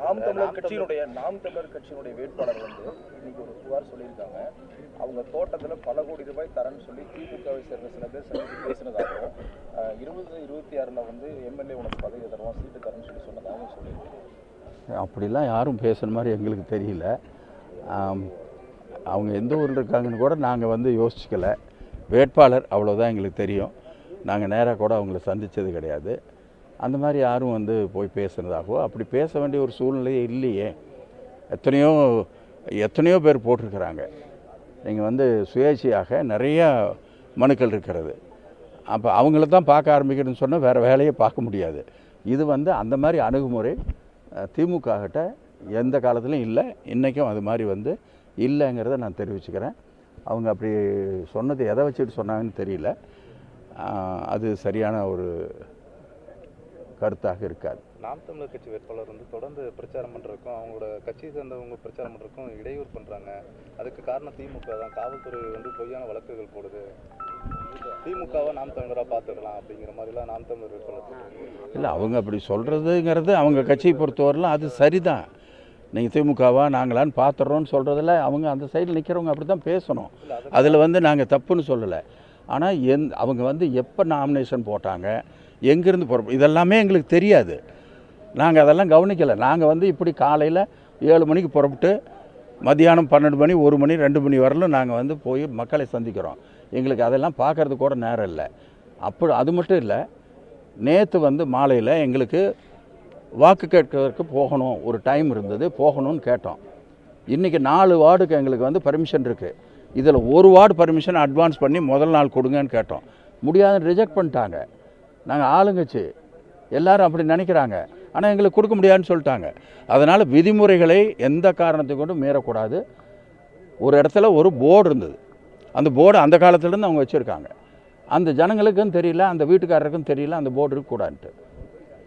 நாம் தமிழர் கட்சியினுடைய நாம் தமிழர் கட்சியினுடைய வேட்பாளர் வந்து இன்னைக்கு ஒரு புகார் சொல்லியிருக்காங்க. அவங்க தோட்டத்துல பல கோடி ரூபாய் தரேன்னு சொல்லி திமுகவை சேர்ந்த சில பேர் சந்தித்து பேசினதாகவும் இருபது இருபத்தி ஆறுல வந்து எம்எல்ஏ உனக்கு பதவி தருவோம் சீட்டு தரேன்னு சொல்லி சொன்னதாகவும் சொல்லியிருக்காங்க. அப்படிலாம் யாரும் பேசுன மாதிரி எங்களுக்கு தெரியல. அவங்க எந்த ஊரில் இருக்காங்கன்னு கூட நாங்கள் வந்து யோசிக்கல வேட்பாளர் அவ்வளோதான் எங்களுக்கு தெரியும். நாங்கள் நேராக கூட அவங்கள சந்தித்தது கிடையாது. அந்த மாதிரி யாரும் வந்து போய் பேசுனதாகவோ அப்படி பேச வேண்டிய ஒரு சூழ்நிலையே இல்லையே. எத்தனையோ எத்தனையோ பேர் போட்டிருக்கிறாங்க. நீங்கள் வந்து சுயேட்சையாக நிறையா மனுக்கள் இருக்கிறது. அப்போ அவங்கள தான் பார்க்க ஆரம்பிக்கணும்னு சொன்னால் வேறு வேலையை பார்க்க முடியாது. இது வந்து அந்த மாதிரி அணுகுமுறை அஹ், திமுக கிட்ட எந்த காலத்துலையும் இல்லை. இன்றைக்கும் அது மாதிரி வந்து இல்லைங்கிறத நான் தெரிவிச்சுக்கிறேன். அவங்க அப்படி சொன்னது எதை வச்சுட்டு சொன்னாங்கன்னு தெரியல. அது சரியான ஒரு கருத்தாக இருக்காது. நாம் தமிழர் கட்சி வேட்பாளர் வந்து தொடர்ந்து பிரச்சாரம் பண்றதுக்கும் அவங்களோட கட்சியை சேர்ந்தவங்க பிரச்சாரம் பண்றதுக்கும் இடையூறு பண்றாங்க. அதுக்கு காரணம் திமுக தான். காவல்துறை வந்து பொய்யான வழக்குகள் போடுது. திமுகவை நாம் தமிழரா பார்த்துக்கலாம் அப்படிங்கிற மாதிரிலாம் நாம் தமிழர் வேட்பாளர். இல்லை அவங்க அப்படி சொல்கிறதுங்கிறது அவங்க கட்சியை பொறுத்தவரையிலும் அது சரிதான். நீங்கள் திமுகவா நாங்களான்னு பார்த்துட்றோன்னு சொல்கிறதுல அவங்க அந்த சைடில் நிற்கிறவங்க அப்படி தான் பேசணும். அதில் வந்து நாங்கள் தப்புன்னு சொல்லலை. ஆனால் எந் அவங்க வந்து எப்போ நாமினேஷன் போட்டாங்க எங்கேருந்து போகிறோம் இதெல்லாமே எங்களுக்கு தெரியாது. நாங்கள் அதெல்லாம் கவனிக்கலை. நாங்கள் வந்து இப்படி காலையில் ஏழு மணிக்கு புறப்பட்டு மத்தியானம் பன்னெண்டு மணி ஒரு மணி ரெண்டு மணி வரலும் நாங்கள் வந்து போய் மக்களை சந்திக்கிறோம். எங்களுக்கு அதெல்லாம் பார்க்கறது கூட நேரம் இல்லை. அப்போ அது மட்டும் இல்லை நேற்று வந்து மாலையில் எங்களுக்கு வாக்கு கேட்கறதுக்கு போகணும் ஒரு டைம் இருந்தது போகணும்னு கேட்டோம். இன்றைக்கி நாலு வார்டுக்கு எங்களுக்கு வந்து பர்மிஷன் இருக்குது இதில் ஒரு வார்டு பர்மிஷன் அட்வான்ஸ் பண்ணி முதல் நாள் கொடுங்கன்னு கேட்டோம். முடியாதுன்னு ரிஜெக்ட் பண்ணிட்டாங்க. நாங்கள் ஆளுங்கட்சி. எல்லாரும் அப்படி நினைக்கிறாங்க. ஆனால் எங்களுக்கு கொடுக்க முடியாதுன்னு சொல்லிட்டாங்க. அதனால் விதிமுறைகளை எந்த காரணத்தை கொண்டும் மீறக்கூடாது. ஒரு இடத்துல ஒரு போர்டு இருந்தது. அந்த போர்டு அந்த காலத்துலேருந்து அவங்க வச்சுருக்காங்க. அந்த ஜனங்களுக்கும் தெரியல அந்த வீட்டுக்காரருக்கும் தெரியல அந்த போர்டு இருக்கக்கூடாதுன்ட்டு.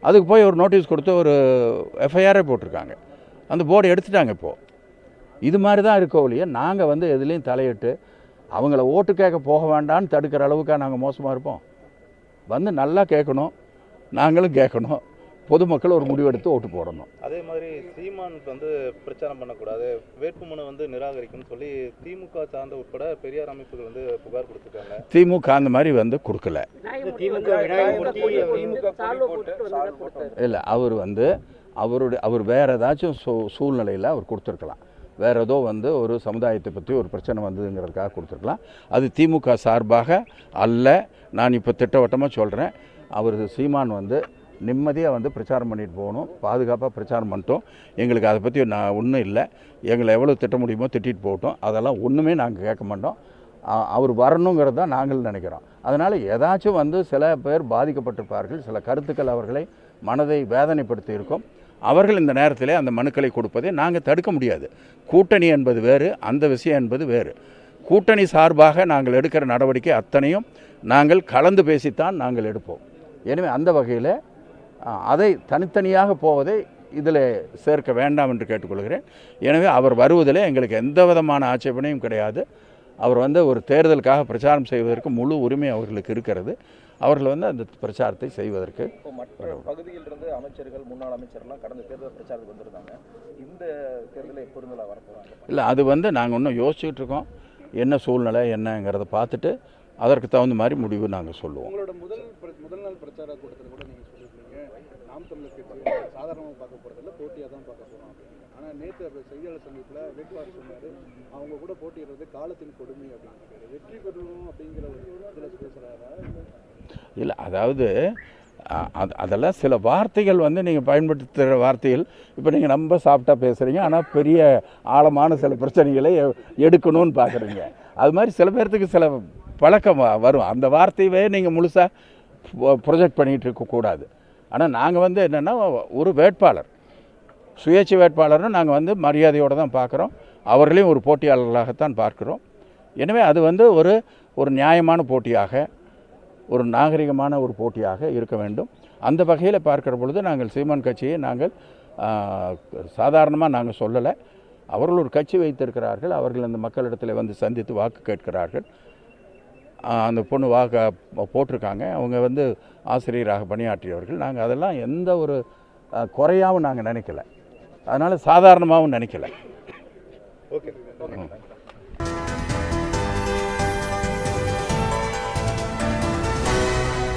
அதுக்கு போய் ஒரு நோட்டீஸ் கொடுத்து ஒரு எஃப்ஐஆரே போட்டிருக்காங்க. அந்த போர்டு எடுத்துட்டாங்க இப்போது இது மாதிரி தான் இருக்க ஒழிய நாங்கள் வந்து எதுலேயும் தலையிட்டு அவங்கள ஓட்டு கேட்க போக வேண்டாம்னு தடுக்கிற அளவுக்காக நாங்கள் மோசமாக இருப்போம். வந்து நல்லா கேட்கணும் நாங்களும் கேட்கணும் பொதுமக்கள் ஒரு முடிவெடுத்து ஓட்டு போடணும். அதே மாதிரி சீமானுக்கு வந்து பிரச்சாரம் பண்ணக்கூடாது வேட்புமனு வந்து நிராகரிக்கணும்னு சொல்லி திமுக சார்ந்த உட்பட பெரியார் அமைப்புகள் வந்து புகார் கொடுத்துருக்காங்க. திமுக அந்த மாதிரி வந்து கொடுக்கல. இல்லை அவர் வந்து அவருடைய அவர் வேறு ஏதாச்சும் சூ சூழ்நிலையில் அவர் கொடுத்துருக்கலாம். வேறு ஏதோ வந்து ஒரு சமுதாயத்தை பற்றி ஒரு பிரச்சனை வந்ததுங்கிறதுக்காக கொடுத்துருக்கலாம். அது திமுக சார்பாக அல்ல. நான் இப்போ திட்டவட்டமாக சொல்கிறேன் அவர் சீமான் வந்து நிம்மதியாக வந்து பிரச்சாரம் பண்ணிட்டு போகணும். பாதுகாப்பாக பிரச்சாரம் பண்ணிட்டோம். எங்களுக்கு அதை பற்றி நான் ஒன்றும் இல்லை. எங்களை எவ்வளோ திட்ட முடியுமோ திட்டிட்டு போகட்டும். அதெல்லாம் ஒன்றுமே நாங்கள் கேட்க மாட்டோம். அவர் வரணுங்கிறது தான் நாங்கள் நினைக்கிறோம். அதனால் ஏதாச்சும் வந்து சில பேர் பாதிக்கப்பட்டிருப்பார்கள். சில கருத்துக்கள் அவர்களை மனதை வேதனைப்படுத்தி இருக்கும் அவர்கள் இந்த நேரத்தில் அந்த மனுக்களை கொடுப்பதை நாங்கள் தடுக்க முடியாது. கூட்டணி என்பது வேறு அந்த விஷயம் என்பது வேறு. கூட்டணி சார்பாக நாங்கள் எடுக்கிற நடவடிக்கை அத்தனையும் நாங்கள் கலந்து பேசித்தான் நாங்கள் எடுப்போம். எனவே அந்த வகையில் அதை தனித்தனியாக போவதை இதில் சேர்க்க வேண்டாம் என்று கேட்டுக்கொள்கிறேன். எனவே அவர் வருவதில் எங்களுக்கு எந்த விதமான ஆட்சேபனையும் கிடையாது. அவர் வந்து ஒரு தேர்தலுக்காக பிரச்சாரம் செய்வதற்கு முழு உரிமை அவர்களுக்கு இருக்கிறது. அவர்கள் வந்து அந்த பிரச்சாரத்தை செய்வதற்கு இப்போ மற்ற பகுதியில் இருந்து அமைச்சர்கள் முன்னாள் அமைச்சர்லாம் கடந்த தேர்தல் பிரச்சாரத்துக்கு வந்திருந்தாங்க. இந்த தேர்தலில் எப்போ இருந்தெல்லாம் வர போகிறாங்க இல்லை அது வந்து நாங்கள் இன்னும் யோசிச்சுட்டு இருக்கோம் என்ன சூழ்நிலை என்னங்கிறத பார்த்துட்டு அதற்கு தகுந்த மாதிரி முடிவு நாங்கள் சொல்லுவோம். உங்களோட முதல் முதல் நாள் பிரச்சார கூட்டத்தில் கூட நீங்கள் சொல்லியிருந்தீங்க நாம் தமிழர் சாதாரணமாக பார்க்க போகிறதில்ல போட்டியாக தான் பார்க்க போகிறோம் ஆனால் நேற்று செய்தியாளர் சந்திப்பில் வேட்பாளர் சொன்னார் அவங்க கூட போட்டியிடுறது காலத்தின் கொடுமை அப்படின்னு வெற்றி பெறணும் அப்படிங்கிற ஒரு இதில் பேசுகிறாரா இல்லை அதாவது அது அதெல்லாம் சில வார்த்தைகள் வந்து நீங்கள் பயன்படுத்துகிற வார்த்தைகள் இப்போ நீங்கள் ரொம்ப சாஃப்டாக பேசுகிறீங்க ஆனால் பெரிய ஆழமான சில பிரச்சனைகளை எடுக்கணும்னு பார்க்குறீங்க அது மாதிரி சில பேர்த்துக்கு சில பழக்கம் வ- வரும். அந்த வார்த்தையவே நீங்கள் முழுசாக ப்ரொஜெக்ட் பண்ணிகிட்டு இருக்கக்கூடாது ஆனால் நாங்கள் வந்து என்னென்னா ஒரு வேட்பாளர். சுயேட்சை வேட்பாளரும் நாங்கள் வந்து மரியாதையோடு தான் பார்க்குறோம். அவர்களையும் ஒரு போட்டியாளர்களாகத்தான் பார்க்குறோம். எனவே அது வந்து ஒரு ஒரு நியாயமான போட்டியாக ஒரு நாகரிகமான ஒரு போட்டியாக இருக்க வேண்டும். அந்த வகையில் பார்க்கிற பொழுது நாங்கள் சீமான் கட்சியை நாங்கள் சாதாரணமாக நாங்கள் சொல்லலை. அவர்கள் ஒரு கட்சி வைத்திருக்கிறார்கள். அவர்கள் அந்த மக்களிடத்தில் வந்து சந்தித்து வாக்கு கேட்கிறார்கள். அந்த பொண்ணு வாக்கு போட்டிருக்காங்க. அவங்க வந்து ஆசிரியராக பணியாற்றியவர்கள். நாங்கள் அதெல்லாம் எந்த ஒரு குறையாகவும் நாங்கள் நினைக்கல. அதனால் சாதாரணமாகவும் நினைக்கல. ஓகே.